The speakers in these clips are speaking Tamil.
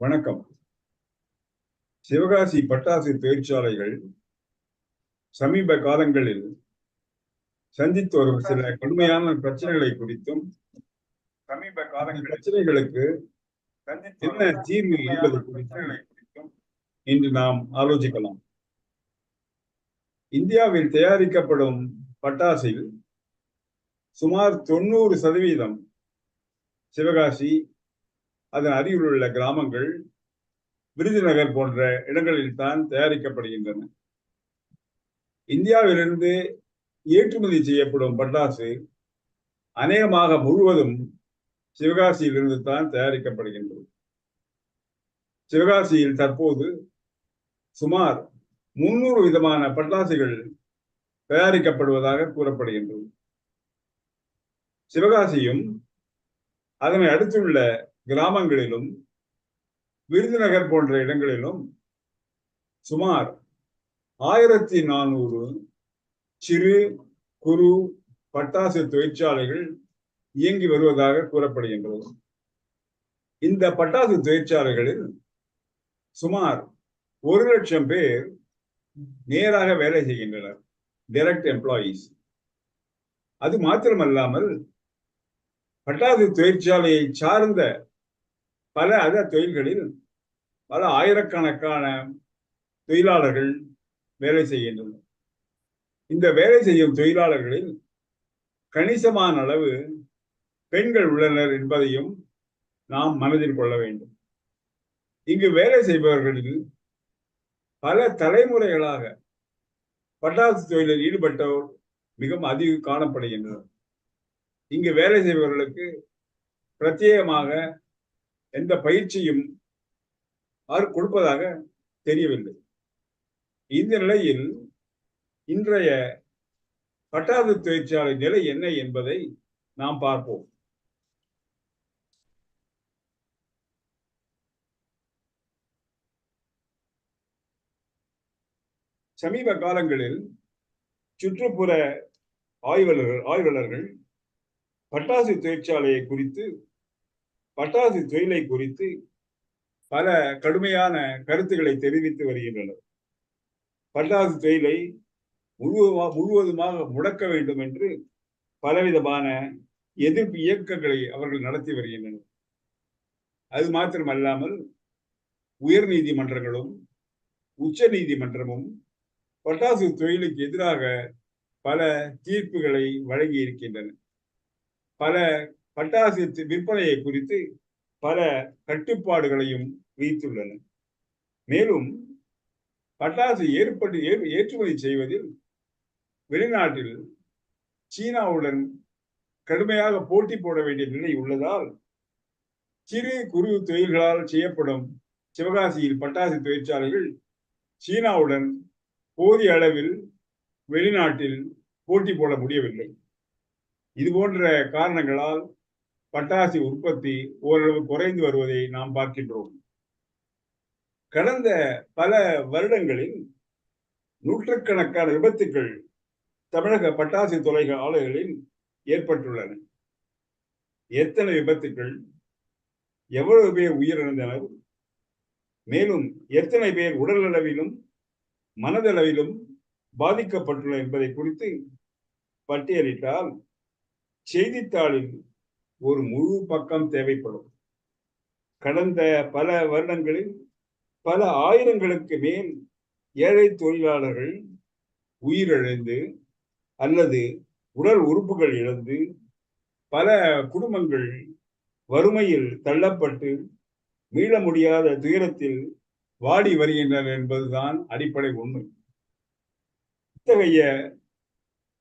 வணக்கம். சிவகாசி பட்டாசு தொழிற்சாலைகள் சமீப காலங்களில் சந்தித்து வரும் சில கடுமையான பிரச்சனைகளை குறித்தும் சமீப கால பிரச்சனைகளுக்கு என்ன தீர்வு என்பது குறித்தும் இன்று நாம் ஆலோசிக்கலாம். இந்தியாவில் தயாரிக்கப்படும் பட்டாசில் சுமார் தொண்ணூறு சதவீதம் சிவகாசி அதன் அருகில் உள்ள கிராமங்கள் விருதுநகர் போன்ற இடங்களில் தான் தயாரிக்கப்படுகின்றன. இந்தியாவிலிருந்து ஏற்றுமதி செய்யப்படும் பட்டாசு அநேகமாக முழுவதும் சிவகாசியிலிருந்து தான் தயாரிக்கப்படுகின்றது. சிவகாசியில் தற்போது சுமார் முன்னூறு விதமான பட்டாசுகள் தயாரிக்கப்படுவதாக கூறப்படுகின்றது. சிவகாசியும் அதனை அடுத்துள்ள கிராமங்களிலும் விருதுநகர் போன்ற இடங்களிலும் சுமார் ஆயிரத்தி நானூறு சிறு குறு பட்டாசு தொழிற்சாலைகள் இயங்கி வருவதாக கூறப்படுகின்றது. இந்த பட்டாசு தொழிற்சாலைகளில் சுமார் ஒரு லட்சம் பேர் நேராக வேலை செய்கின்றனர் டைரக்ட் எம்ப்ளாயீஸ் அது மாத்திரமல்லாமல் பட்டாசு தொழிற்சாலையை சார்ந்த பல அத தொழில்களில் பல ஆயிரக்கணக்கான தொழிலாளர்கள் வேலை செய்கின்றனர். இந்த வேலை செய்யும் தொழிலாளர்களில் கணிசமான அளவு பெண்கள் உள்ளனர் என்பதையும் நாம் மனதில் கொள்ள வேண்டும். இங்கு வேலை செய்பவர்களில் பல தலைமுறைகளாக பட்டாசு தொழிலில் ஈடுபட்டோர் மிகவும் அதிகம் காணப்படுகின்றனர். இங்கு வேலை செய்பவர்களுக்கு பிரத்யேகமாக எந்த பயிற்சியும் அவர் கொடுப்பதாக தெரியவில்லை. இந்த நிலையில் இன்றைய பட்டாசு தொழிற்சாலை நிலை என்ன என்பதை நாம் பார்ப்போம். சமீப காலங்களில் சுற்றுப்புற ஆய்வாளர்கள் ஆய்வாளர்கள் பட்டாசு தொழிற்சாலையை குறித்து பட்டாசு தொழிலை குறித்து பல கடுமையான கருத்துக்களை தெரிவித்து வருகின்றனர். பட்டாசு தொழிலை முழுவதுமாக முழுவதுமாக முடக்க வேண்டும் என்று பலவிதமான எதிர்ப்பு இயக்கங்களை அவர்கள் நடத்தி வருகின்றனர். அது மாத்திரமல்லாமல் உயர் நீதிமன்றங்களும் உச்ச நீதிமன்றமும் பட்டாசு தொழிலுக்கு எதிராக பல தீர்ப்புகளை வழங்கி இருக்கின்றன பல பட்டாசு விற்பனையை குறித்து பல கட்டுப்பாடுகளையும் விதித்துள்ளன. மேலும் பட்டாசு ஏற்பட்டு ஏற்றுமதி செய்வதில் வெளிநாட்டில் சீனாவுடன் கடுமையாக போட்டி போட வேண்டிய நிலை உள்ளதால் சிறு குறு தொழில்களால் செய்யப்படும் சிவகாசியில் பட்டாசு தொழிற்சாலைகள் சீனாவுடன் போதிய அளவில் வெளிநாட்டில் போட்டி போட முடியவில்லை. இது போன்ற காரணங்களால் பட்டாசு உற்பத்தி ஓரளவு குறைந்து வருவதை நாம் பார்க்கின்றோம். கடந்த பல வருடங்களில் நூற்றுக்கணக்கான விபத்துக்கள் தமிழக பட்டாசு தொலைக ஆலைகளில் ஏற்பட்டுள்ளன. எத்தனை விபத்துக்கள்? எவ்வளவு பேர் உயிரிழந்தனர்? மேலும் எத்தனை பேர் உடலளவிலும் மனதளவிலும் பாதிக்கப்பட்டுள்ளனர் என்பதை குறித்து பட்டியலிட்டால் செய்தித்தாளில் ஒரு முழு பக்கம் தேவைப்படும். கடந்த பல வருடங்களில் பல ஆயிரங்களுக்கு மேல் ஏழை தொழிலாளர்கள் உயிரிழந்து அல்லது உடல் உறுப்புகள் இழந்து பல குடும்பங்கள் வறுமையில் தள்ளப்பட்டு மீள முடியாத துயரத்தில் வாடி வருகின்றனர் என்பதுதான் அடிப்படை உண்மை. இத்தகைய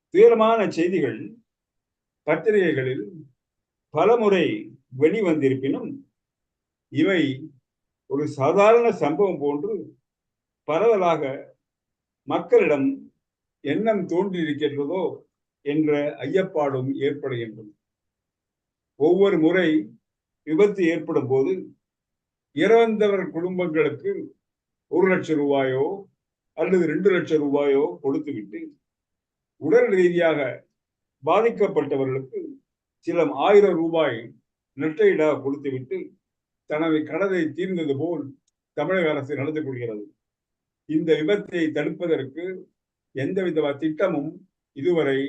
துயரமான செய்திகள் பத்திரிகைகளில் பலமுறை வெளிவந்திருப்பினும் இவை ஒரு சாதாரண சம்பவம் போன்று பரவலாக மக்களிடம் எண்ணம் தோன்றியிருக்கின்றதோ என்ற ஐயப்பாடும் ஏற்படுகின்றது. ஒவ்வொரு முறை விபத்து ஏற்படும் போது இறந்தவர் குடும்பங்களுக்கு ஒரு லட்சம் ரூபாயோ அல்லது ரெண்டு லட்சம் ரூபாயோ கொடுத்துவிட்டு உடல் ரீதியாக பாதிக்கப்பட்டவர்களுக்கு சில ஆயிரம் ரூபாய் நெட்டையிட கொடுத்துவிட்டு தனது கடனை தீர்ந்தது போல் தமிழக அரசு நடந்து கொள்கிறது. இந்த விபத்தை தடுப்பதற்கு எந்தவித திட்டமும் இதுவரை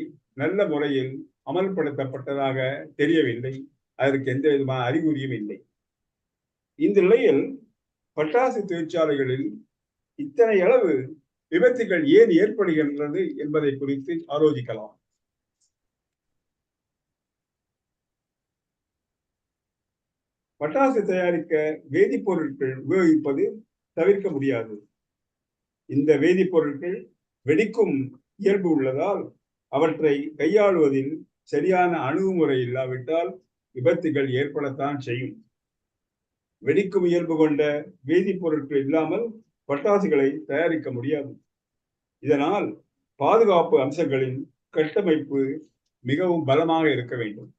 நல்ல முறையில் அமல்படுத்தப்பட்டதாக தெரியவில்லை. அதற்கு எந்த விதமான அறிகுறியும் இல்லை. இந்த நிலையில் பட்டாசு தொழிற்சாலைகளில் இத்தனை அளவு விபத்துகள் ஏன் ஏற்படுகின்றது என்பதை குறித்து ஆலோசிக்கலாம். பட்டாசு தயாரிக்க வேதிப்பொருட்கள் உபயோகிப்பது தவிர்க்க முடியாது. இந்த வேதிப்பொருட்கள் வெடிக்கும் இயல்பு உள்ளதால் அவற்றை கையாளுவதில் சரியான அணுகுமுறை இல்லாவிட்டால் விபத்துகள் ஏற்படத்தான் செய்யும். வெடிக்கும் இயல்பு கொண்ட வேதிப்பொருட்கள் இல்லாமல் பட்டாசுகளை தயாரிக்க முடியாது. இதனால் பாதுகாப்பு அம்சங்களின் கட்டமைப்பு மிகவும் பலமாக இருக்க வேண்டும்.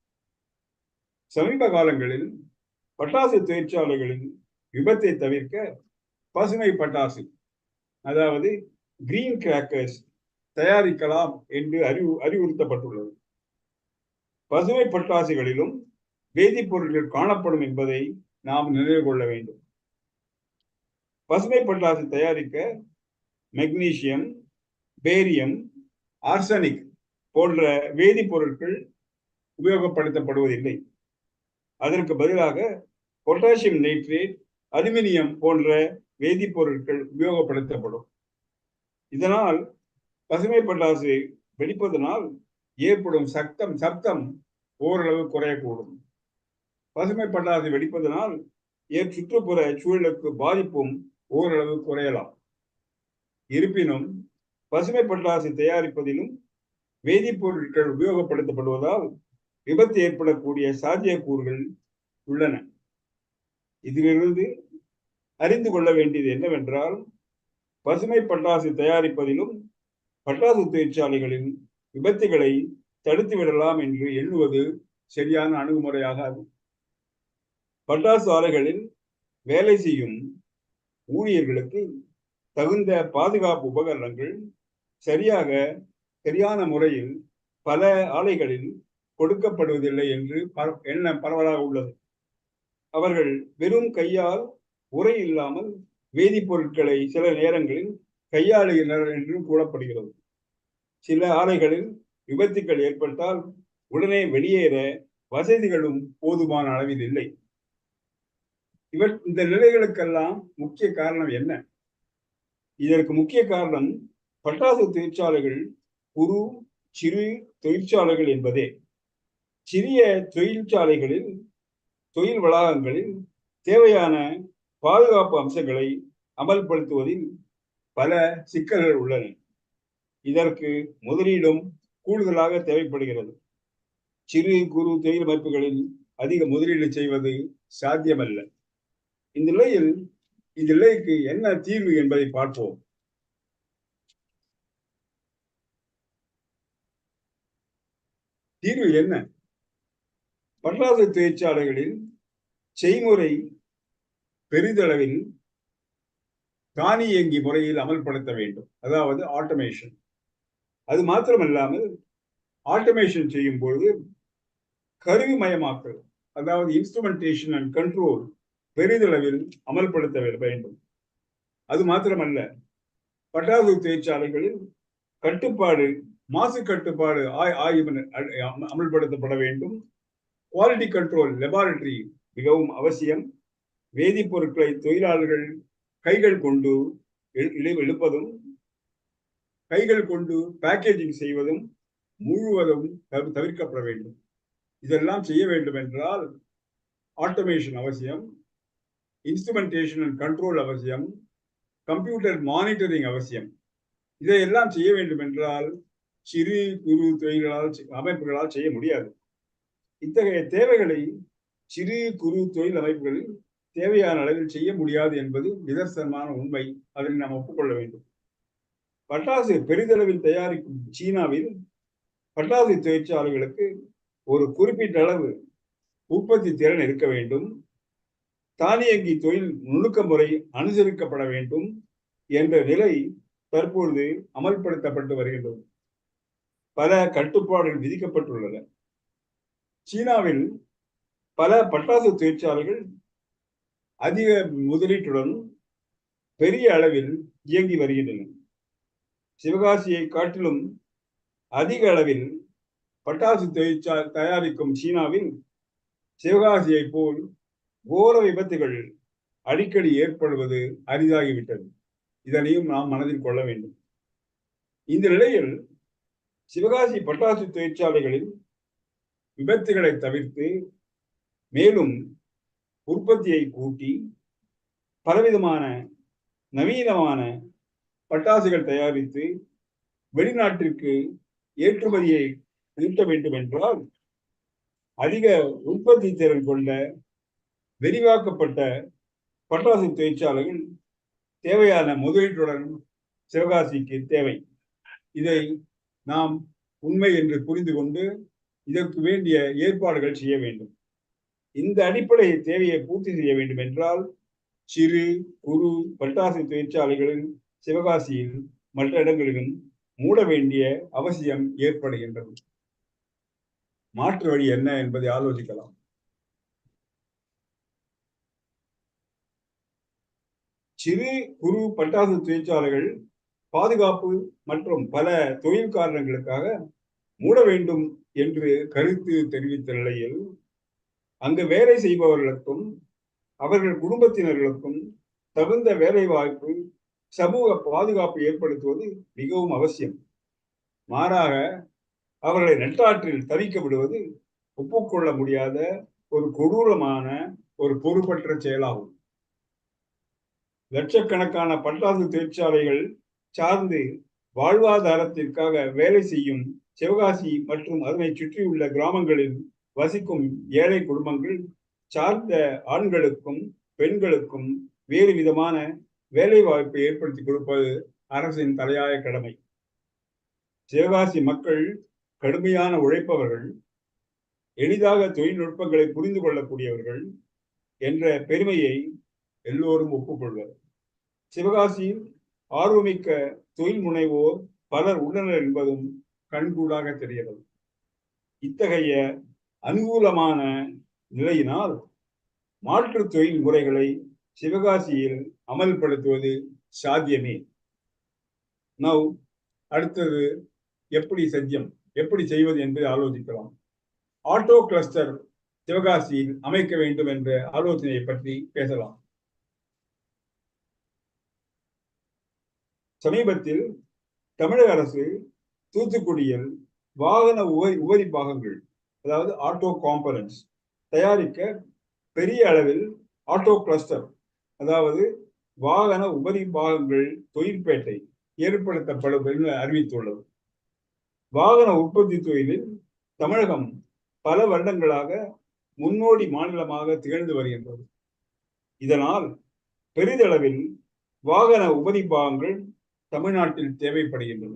சமீப காலங்களில் பட்டாசு தொழிற்சாலைகளின் விபத்தை தவிர்க்க பசுமை பட்டாசு அதாவது கிரீன் கிராக்கர்ஸ் தயாரிக்கலாம் என்று அறிவு அறிவுறுத்தப்பட்டுள்ளது. பசுமை பட்டாசுகளிலும் வேதிப்பொருட்கள் காணப்படும் என்பதை நாம் நினைவு கொள்ள வேண்டும். பசுமை பட்டாசு தயாரிக்க மெக்னீசியம் பேரியம் ஆர்சனிக் போன்ற வேதிப்பொருட்கள் உபயோகப்படுத்தப்படுவதில்லை. அதற்கு பதிலாக பொட்டாசியம் நைட்ரேட் அலுமினியம் போன்ற வேதிப்பொருட்கள் உபயோகப்படுத்தப்படும். இதனால் பசுமை பட்டாசு வெடிப்பதனால் ஏற்படும் சத்தம் சப்தம் ஓரளவு குறையக்கூடும். பசுமை பட்டாசு வெடிப்பதனால் சுற்றுப்புற சூழலுக்கு பாதிப்பும் ஓரளவு குறையலாம். இருப்பினும் பசுமை பட்டாசு தயாரிப்பதிலும் வேதிப்பொருட்கள் உபயோகப்படுத்தப்படுவதால் விபத்து ஏற்படக்கூடிய சாத்தியக்கூறுகள் உள்ளன. இதிலிருந்து அறிந்து கொள்ள வேண்டியது என்னவென்றால் பசுமை பட்டாசு தயாரிப்பதிலும் பட்டாசு தொழிற்சாலைகளின் விபத்துகளை தடுத்து விடலாம் என்று எண்ணுவது சரியான அணுகுமுறையாகாது. பட்டாசு ஆலைகளில் வேலை செய்யும் ஊழியர்களுக்கு தகுந்த பாதுகாப்பு உபகரணங்கள் சரியாக சரியான முறையில் பல ஆலைகளில் கொடுக்கப்படுவதில்லை என்று என்ன பரவலாக உள்ளது? அவர்கள் வெறும் கையால் உரை இல்லாமல் வேதிப்பொருட்களை சில நேரங்களில் கையாளுகின்றனர் என்றும் கூறப்படுகிறது. சில ஆலைகளில் விபத்துக்கள் ஏற்பட்டால் உடனே வெளியேற வசதிகளும் போதுமான அளவில் இல்லை. இவர் இந்த நிலைகளுக்கெல்லாம் முக்கிய காரணம் என்ன? இதற்கு முக்கிய காரணம் பட்டாசு தொழிற்சாலைகள் குறு சிறு தொழிற்சாலைகள் என்பதே. சிறிய தொழிற்சாலைகளில் தொழில் வளாகங்களில் தேவையான பாதுகாப்பு அம்சங்களை அமல்படுத்துவதில் பல சிக்கல்கள் உள்ளன. இதற்கு முதலீடும் கூடுதலாக தேவைப்படுகிறது. சிறு குறு தொழில் அமைப்புகளில் அதிக முதலீடு செய்வது சாத்தியமல்ல. இந்த நிலையில் இந்த நிலைக்கு என்ன தீர்வு என்பதை பார்ப்போம். தீர்வு என்ன? பட்டாசு தொழிற்சாலைகளில் செய்முறை பெரிதளவில் தானியங்கி முறையில் அமல்படுத்த வேண்டும். அதாவது ஆட்டோமேஷன் அது மாத்திரமல்லாமல் ஆட்டோமேஷன் செய்யும் பொழுது கருவிமயமாக்கல் அதாவது இன்ஸ்ட்ருமெண்டேஷன் அண்ட் கண்ட்ரோல் பெரிதளவில் அமல்படுத்த வேண்டும். அது மாத்திரமல்ல பட்டாசு தொழிற்சாலைகளில் கட்டுப்பாடு மாசு கட்டுப்பாடு ஆய்வு அமல்படுத்தப்பட வேண்டும். குவாலிட்டி கண்ட்ரோல் லெபார்டரி மிகவும் அவசியம். வேதிப்பொருட்களை தொழிலாளர்கள் கைகள் கொண்டு எழுப்பதும் கைகள் கொண்டு பேக்கேஜிங் செய்வதும் முழுவதும் தவிர்க்கப்பட வேண்டும். இதெல்லாம் செய்ய வேண்டும் என்றால் ஆட்டோமேஷன் அவசியம் இன்ஸ்ட்ருமெண்டேஷன் அண்ட் கண்ட்ரோல் அவசியம் கம்ப்யூட்டர் மானிட்டரிங் அவசியம். இதையெல்லாம் செய்ய வேண்டும் என்றால் சிறு குறு தொழில்களால் அமைப்புகளால் செய்ய முடியாது. இத்தகைய தேவைகளை சிறு குறு தொழில் அமைப்புகளில் தேவையான அளவில் செய்ய முடியாது என்பது நிதர்சனமான உண்மை. அதனை நாம் ஒப்புக்கொள்ள வேண்டும். பட்டாசு பெரிதளவில் தயாரிக்கும் சீனாவில் பட்டாசு தொழிற்சாலைகளுக்கு ஒரு குறிப்பிட்ட அளவு உற்பத்தி திறன் இருக்க வேண்டும். தானியங்கி தொழில் நுணுக்க முறை அனுசரிக்கப்பட வேண்டும் என்ற நிலை தற்பொழுது அமல்படுத்தப்பட்டு வருகின்றது. பல கட்டுப்பாடுகள் விதிக்கப்பட்டுள்ளன. சீனாவில் பல பட்டாசு தொழிற்சாலைகள் அதிக முதலீட்டுடன் பெரிய அளவில் இயங்கி வருகின்றன. சிவகாசியை காட்டிலும் அதிக அளவில் பட்டாசு தொழிற்சா தயாரிக்கும் சீனாவில் சிவகாசியை போல் கோர விபத்துகள் அடிக்கடி ஏற்படுவது அரிதாகிவிட்டது. இதனையும் நாம் மனதில் கொள்ள வேண்டும். இந்த நிலையில் சிவகாசி பட்டாசு தொழிற்சாலைகளில் விபத்துகளை தவிர்த்து மேலும் உற்பத்தியை கூட்டி பலவிதமான நவீனமான பட்டாசுகள் தயாரித்து வெளிநாட்டிற்கு ஏற்றுமதியை நிறுத்த வேண்டும் என்றால் அதிக உற்பத்தி திறன் கொண்ட விரிவாக்கப்பட்ட பட்டாசு தொழிற்சாலைகள் தேவையான முதலீட்டுடன் சிவகாசிக்கு தேவை. இதை நாம் உண்மை என்று புரிந்து கொண்டு இதற்கு வேண்டிய ஏற்பாடுகள் செய்ய வேண்டும். இந்த அடிப்படை தேவையை பூர்த்தி செய்ய வேண்டும் என்றால் சிறு குறு பட்டாசு தொழிற்சாலைகளில் சிவகாசியில் மற்ற இடங்களிலும் மூட வேண்டிய அவசியம் ஏற்படுகின்றது. மாற்று வழி என்ன என்பதை ஆலோசிக்கலாம். சிறு குறு பட்டாசு தொழிற்சாலைகள் பாதுகாப்பு மற்றும் பல தொழில் காரணங்களுக்காக மூட வேண்டும் என்று கருத்து தெரிவித்த நிலையில் அங்கு வேலை செய்பவர்களுக்கும் அவர்கள் குடும்பத்தினர்களுக்கும் தகுந்த வேலை வாய்ப்பு சமூக பாதுகாப்பு ஏற்படுத்துவது மிகவும் அவசியம். மாறாக அவர்களை நெட்டாற்றில் தவிக்க விடுவது ஒப்புக்கொள்ள முடியாத ஒரு கொடூரமான ஒரு பொறுப்பற்ற செயலாகும். லட்சக்கணக்கான பட்டாசு தொழிற்சாலைகள் சார்ந்து வாழ்வாதாரத்திற்காக வேலை செய்யும் சிவகாசி மற்றும் அதனை சுற்றியுள்ள கிராமங்களில் வசிக்கும் ஏழை குடும்பங்கள் சார்ந்த ஆண்களுக்கும் பெண்களுக்கும் வேறு விதமான வேலை வாய்ப்பை ஏற்படுத்தி கொடுப்பது அரசின் தலையாய கடமை. சிவகாசி மக்கள் கடுமையான உழைப்பவர்கள் எளிதாக தொழில்நுட்பங்களை புரிந்து கொள்ளக்கூடியவர்கள் என்ற பெருமையை எல்லோரும் ஒப்புக்கொள்வர். சிவகாசியில் ஆர்வமிக்க தொழில் முனைவோர் பலர் உள்ளனர் என்பதும் கண்கூடாக தெரிகிறது இத்தகைய அனுகூலமான நிலையினால் மாற்று தொழில் முறைகளை சிவகாசியில் அமல்படுத்துவது சாத்தியமே. நவ் அடுத்தது எப்படி சத்தியம் எப்படி செய்வது என்பதை ஆலோசிக்கலாம். ஆட்டோ கிளஸ்டர் சிவகாசியில் அமைக்க வேண்டும் என்ற ஆலோசனையை பற்றி பேசலாம். சமீபத்தில் தமிழக அரசு தூத்துக்குடியில் வாகன உபரி உபரி பாகங்கள் அதாவது ஆட்டோ காம்பனன்ஸ் தயாரிக்க பெரிய அளவில் ஆட்டோ கிளஸ்டர் அதாவது வாகன உபரி பாகங்கள் தொழிற்பேட்டை ஏற்படுத்தப்படும் என்று அறிவித்துள்ளது. வாகன உற்பத்தி தொழிலில் தமிழகம் பல வருடங்களாக முன்னோடி மாநிலமாக திகழ்ந்து வருகின்றது. இதனால் பெரிதளவில் வாகன உபரி பாகங்கள் தமிழ்நாட்டில் தேவைப்படுகின்றன.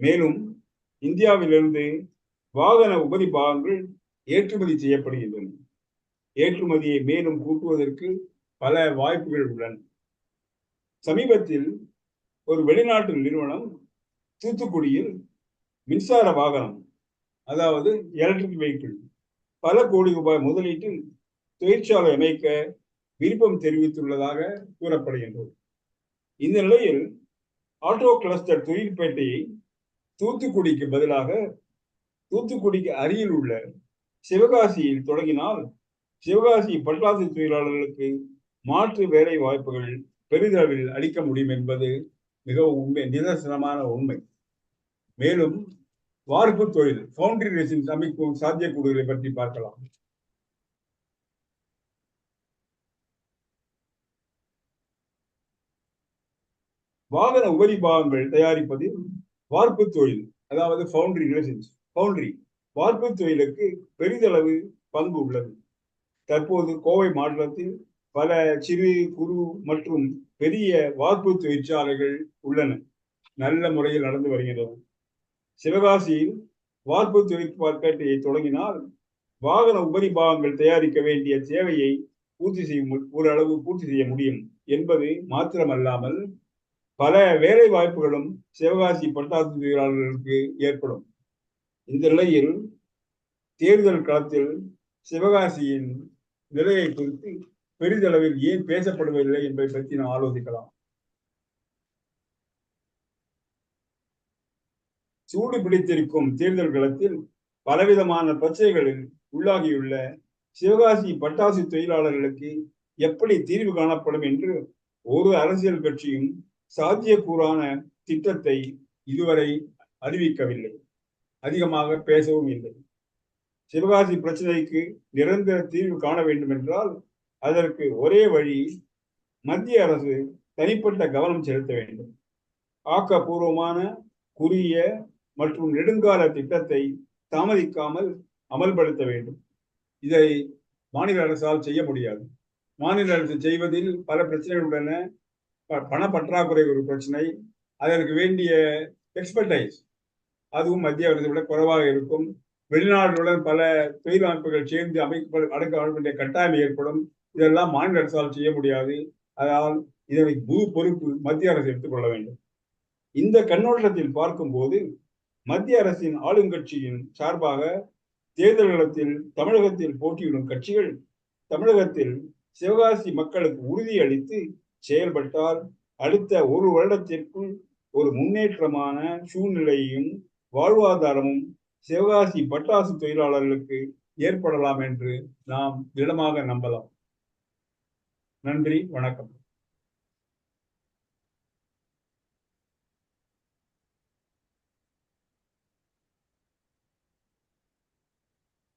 மேலும் இந்தியாவிலிருந்து வாகன உபரி பாகங்கள் ஏற்றுமதி செய்யப்படுகின்றன. ஏற்றுமதியை மேலும் கூட்டுவதற்கு பல வாய்ப்புகள் உள்ளன. சமீபத்தில் ஒரு வெளிநாட்டு நிறுவனம் தூத்துக்குடியில் மின்சார வாகனம் அதாவது எலக்ட்ரிக் வெஹிக்கிள் பல கோடி ரூபாய் முதலீட்டில் தொழிற்சாலை அமைக்க விருப்பம் தெரிவித்துள்ளதாக கூறப்படுகின்றது. இந்த நிலையில் ஆட்டோ கிளஸ்டர் தொழிற்பேட்டையை தூத்துக்குடிக்கு பதிலாக தூத்துக்குடிக்கு அருகில் உள்ள சிவகாசியில் தொடங்கினால் சிவகாசி பட்டாசு தொழிலாளர்களுக்கு மாற்று வேலை வாய்ப்புகள் பெரிதளவில் அளிக்க முடியும் என்பது மிகவும் உண்மை நிதர்சனமான உண்மை. மேலும் வார்ப்பு தொழில் ஃபவுண்டரி ரெசின்ஸ் அமைக்கும் சாத்தியக்கூறுகளை பற்றி பார்க்கலாம். வாகன உபரி பாகங்கள் தயாரிப்பதில் வார்ப்பு தொழில் அதாவது ஃபவுண்டரி ரிலேஷன்ஸ் ஃபவுண்டரி வார்ப்பு தொழிலுக்கு பெரிதளவு பங்கு உள்ளது. தற்போது கோவை மாநிலத்தில் பல சிறு குறு மற்றும் பெரிய வார்ப்பு தொழிற்சாலைகள் உள்ளன. நல்ல முறையில் நடந்து வருகிறது. சிவகாசியில் வார்ப்பு தொழிற்பாட்டையை தொடங்கினால் வாகன உபரி பாகங்கள் தயாரிக்க வேண்டிய தேவையை பூர்த்தி செய்யும் ஓரளவு பூர்த்தி செய்ய முடியும் என்பது மாத்திரமல்லாமல் பல வேலை வாய்ப்புகளும் சிவகாசி பட்டாசு தொழிலாளர்களுக்கு ஏற்படும். இந்த நிலையில் தேர்தல் களத்தில் சிவகாசியின் நிலையை குறித்து பெரிதளவில் ஏன் பேசப்படுவதில்லை என்பதை பற்றி நாம் ஆலோசிக்கலாம். சூடு பிடித்திருக்கும் தேர்தல் களத்தில் பலவிதமான பிரச்சனைகளில் உள்ளாகியுள்ள சிவகாசி பட்டாசு தொழிலாளர்களுக்கு எப்படி தீர்வு காணப்படும் என்று ஒரு அரசியல் கட்சியும் சாத்தியக்கூறான திட்டத்தை இதுவரை அறிவிக்கவில்லை. அதிகமாக பேசவும் இல்லை. சிவகாசி பிரச்சனைக்கு நிரந்தர தீர்வு காண வேண்டும் என்றால் அதற்கு ஒரே வழி மத்திய அரசு தனிப்பட்ட கவனம் செலுத்த வேண்டும். ஆக்கப்பூர்வமான குறுகிய மற்றும் நெடுங்கால திட்டத்தை தாமதிக்காமல் அமல்படுத்த வேண்டும். இதை மாநில அரசால் செய்ய முடியாது. மாநில அரசு செய்வதில் பல பிரச்சனைகள் உள்ளன. பண பற்றாக்குறை ஒரு பிரச்சனை அதற்கு வேண்டிய எக்ஸ்பர்டைஸ் அதுவும் மத்திய அரசை விட குறைவாக இருக்கும். வெளிநாடுகளுடன் பல தொழில் அமைப்புகள் சேர்ந்து அமைக்க அடக்க வேண்டிய கட்டாயம் ஏற்படும். இதெல்லாம் மாநில அரசால் செய்ய முடியாது. அதனால் இதனை முழு பொறுப்பு மத்திய அரசு எடுத்துக்கொள்ள வேண்டும். இந்த கண்ணோட்டத்தில் பார்க்கும்போது மத்திய அரசின் ஆளுங்கட்சியின் சார்பாக தேர்தல் களத்தில் தமிழகத்தில் போட்டியிடும் கட்சிகள் தமிழகத்தில் சிவகாசி மக்களுக்கு உறுதியளித்து செயல்பட்டால் அடுத்த ஒரு வருடத்திற்குள் ஒரு முன்னேற்றமான சூழ்நிலையும் வாழ்வாதாரமும் சிவகாசி பட்டாசு தொழிலாளர்களுக்கு ஏற்படலாம் என்று நாம் திடமாக நம்பலாம். நன்றி வணக்கம்.